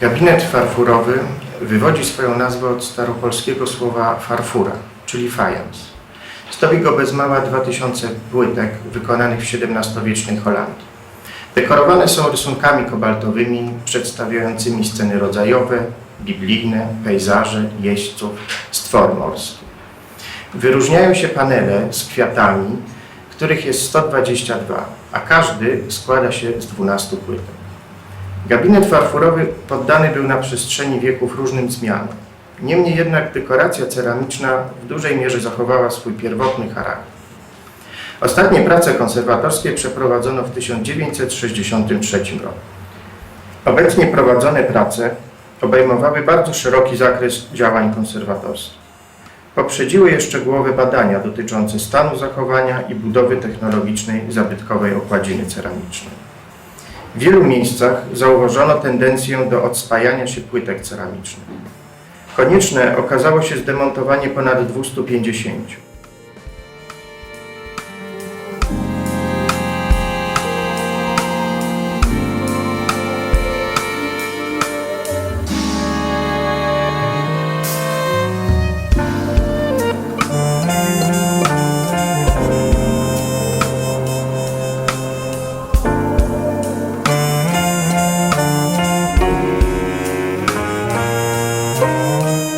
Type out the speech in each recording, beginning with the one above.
Gabinet farfurowy wywodzi swoją nazwę od staropolskiego słowa farfura, czyli fajans. Stoi go bez mała 2000 płytek wykonanych w XVII-wiecznej Holandii. Dekorowane są rysunkami kobaltowymi przedstawiającymi sceny rodzajowe, biblijne, pejzaże, jeźdźców, stwory morskie. Wyróżniają się panele z kwiatami, których jest 122, a każdy składa się z 12 płytek. Gabinet farfurowy poddany był na przestrzeni wieków różnym zmianom. Niemniej jednak dekoracja ceramiczna w dużej mierze zachowała swój pierwotny charakter. Ostatnie prace konserwatorskie przeprowadzono w 1963 roku. Obecnie prowadzone prace obejmowały bardzo szeroki zakres działań konserwatorskich. Poprzedziły je szczegółowe badania dotyczące stanu zachowania i budowy technologicznej zabytkowej okładziny ceramicznej. W wielu miejscach zauważono tendencję do odspajania się płytek ceramicznych. Konieczne okazało się zdemontowanie ponad 250. Música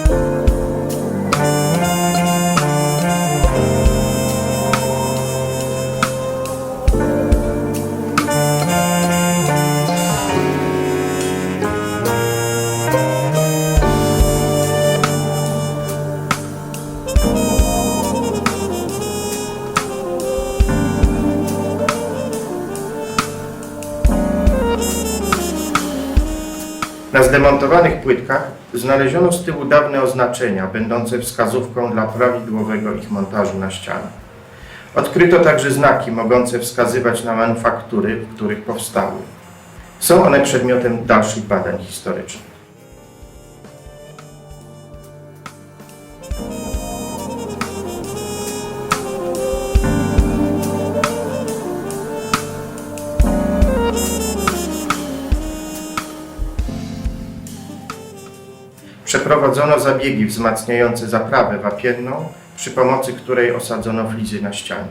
Na zdemontowanych płytkach znaleziono z tyłu dawne oznaczenia, będące wskazówką dla prawidłowego ich montażu na ścianach. Odkryto także znaki mogące wskazywać na manufaktury, w których powstały. Są one przedmiotem dalszych badań historycznych. Przeprowadzono zabiegi wzmacniające zaprawę wapienną, przy pomocy której osadzono flizy na ścianie.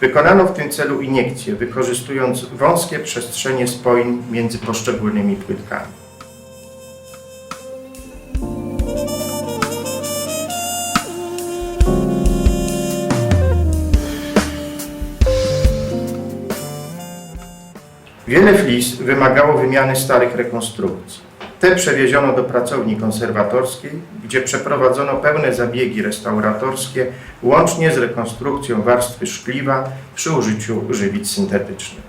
Wykonano w tym celu iniekcje, wykorzystując wąskie przestrzenie spojin między poszczególnymi płytkami. Wiele flis wymagało wymiany starych rekonstrukcji. Te przewieziono do pracowni konserwatorskiej, gdzie przeprowadzono pełne zabiegi restauratorskie, łącznie z rekonstrukcją warstwy szkliwa przy użyciu żywic syntetycznych.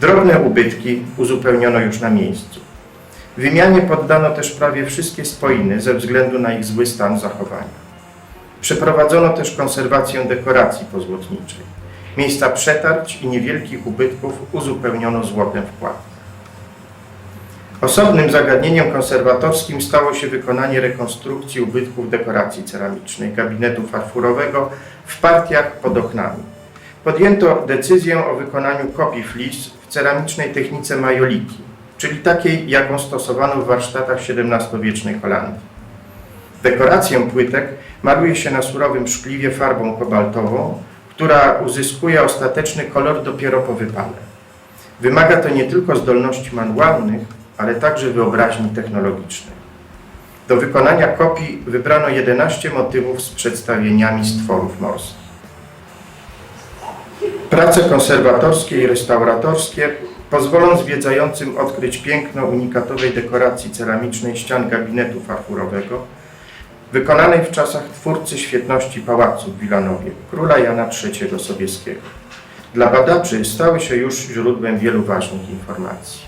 Drobne ubytki uzupełniono już na miejscu. Wymianie poddano też prawie wszystkie spoiny ze względu na ich zły stan zachowania. Przeprowadzono też konserwację dekoracji pozłotniczej. Miejsca przetarć i niewielkich ubytków uzupełniono złotem wkład. Osobnym zagadnieniem konserwatorskim stało się wykonanie rekonstrukcji ubytków dekoracji ceramicznej gabinetu farfurowego w partiach pod oknami. Podjęto decyzję o wykonaniu kopii flis w ceramicznej technice majoliki, czyli takiej, jaką stosowano w warsztatach XVII-wiecznej Holandii. Dekorację płytek maluje się na surowym szkliwie farbą kobaltową, która uzyskuje ostateczny kolor dopiero po wypale. Wymaga to nie tylko zdolności manualnych, ale także wyobraźni technologicznej. Do wykonania kopii wybrano 11 motywów z przedstawieniami stworów morskich. Prace konserwatorskie i restauratorskie pozwolą zwiedzającym odkryć piękno unikatowej dekoracji ceramicznej ścian gabinetu farfurowego, wykonanej w czasach twórcy świetności pałacu w Wilanowie, króla Jana III Sobieskiego. Dla badaczy stały się już źródłem wielu ważnych informacji.